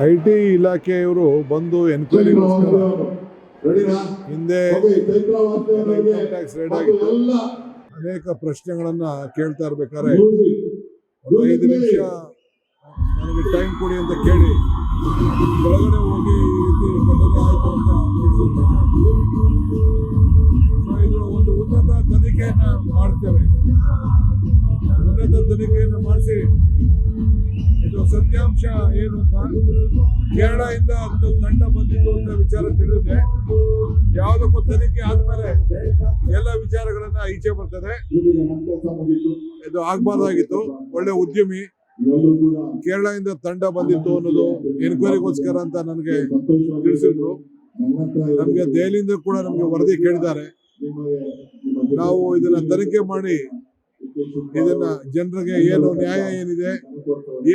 I T ಇಲಾಖೆಯವರು ಬಂದು enquiry ಹಿಂದೆ ಟ್ಯಾಕ್ಸ್ ರೇಡ್ ಆಗಿತ್ತು. ಅನೇಕ ಪ್ರಶ್ನೆಗಳನ್ನ ಕೇಳ್ತಾ ಇರ್ಬೇಕಾದ್ರೆ ಒಂದು ಐದು ನಿಮಿಷ ನನಗೆ ಟೈಮ್ ಕೊಡಿ ಅಂತ ಕೇಳಿ. ಒಳಗಡೆ ಹೋಗಿ ಈ ರೀತಿ ಘಟನೆ ಆಯ್ತು ಅಂತ So ಇದು ಒಂದು ಉನ್ನತ ತನಿಖೆಯನ್ನ ಮಾಡ್ತೇವೆ. ಉನ್ನತ ತನಿಖೆಯನ್ನು ಮಾಡಿಸಿ. ಇದು ಸತ್ಯಾಂಶ ಏನು ಅಂತ ಕೇರಳದಿಂದ ಅಂತ ತಂಡ ಬಂದಿತ್ತು ಅಂತ ವಿಚಾರ ತಿಳಿದಿದೆ. ಯಾವುದಕ್ಕೂ ತನಿಖೆ ಆದ್ಮೇಲೆ ಎಲ್ಲ ವಿಚಾರಗಳನ್ನ ಈಚೆ ಬರ್ತದೆ. ಇದು ಆಗ್ಬಾರ್ದಾಗಿತ್ತು. ಒಳ್ಳೆ ಉದ್ಯಮಿ ಕೇರಳದಿಂದ ತಂಡ ಬಂದಿತ್ತು ಅನ್ನೋದು ಎನ್ಕ್ವೈರಿಗೋಸ್ಕರ ಅಂತ ನನಗೆ ತಿಳಿಸಿದ್ರು. ನಮಗೆ ದೆಹಲಿಯಿಂದ ಕೂಡ ನಮಗೆ ವರದಿ ಕೇಳಿದ್ದಾರೆ. ನಾವು ಇದನ್ನ ತನಿಖೆ ಮಾಡಿ ಇದನ್ನ ಜನರಿಗೆ ಏನು ನ್ಯಾಯ ಏನಿದೆ,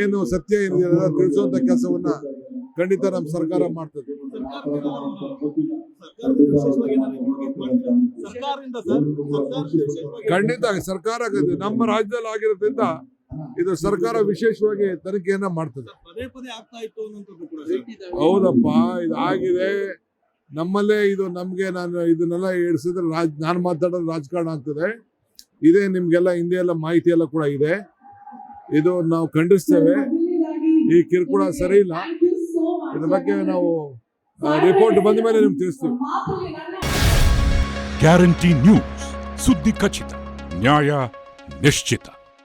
ಏನು ಸತ್ಯ ಏನಿದೆ ತಿಳಿಸುವಂತ ಕೆಲಸವನ್ನ ಖಂಡಿತ ನಮ್ಮ ಸರ್ಕಾರ ಮಾಡ್ತದೆ. ಖಂಡಿತ ಸರ್ಕಾರ ನಮ್ಮ ರಾಜ್ಯದಲ್ಲಿ ಆಗಿರೋದ್ರಿಂದ ಇದು ಸರ್ಕಾರ ವಿಶೇಷವಾಗಿ ತನಿಖೆಯನ್ನ ಮಾಡ್ತದೆ. ಹೌದಪ್ಪ, ಇದು ಆಗಿದೆ. ನಮ್ಮಲ್ಲೇ ಇದು ನಮ್ಗೆ ನಾನು ಇದನ್ನೆಲ್ಲ ಎಡಿಸಿದ್ರೆ ರಾಜ್ ನಾನು ಮಾತಾಡೋದು ರಾಜಕಾರಣ ಆಗ್ತದೆ. ಇದೇ, ನಿಮಗೆಲ್ಲ ಹಿಂದೆ ಎಲ್ಲ ಮಾಹಿತಿ ಎಲ್ಲ ಕೂಡ ಇದೆ. ಇದು ನಾವು ಖಂಡಿಸ್ತೇವೆ. ಈ ಕಿರುಕುಳ ಸರಿ ಇಲ್ಲ. ಇದ್ರ ಬಗ್ಗೆ ನಾವು ರಿಪೋರ್ಟ್ ಬಂದ ಮೇಲೆ ನಿಮ್ಗೆ ತಿಳಿಸ್ತೀವಿ. ಗ್ಯಾರಂಟಿ ನ್ಯೂಸ್ ಸುದ್ದಿ ಖಚಿತ ನ್ಯಾಯ ನಿಶ್ಚಿತ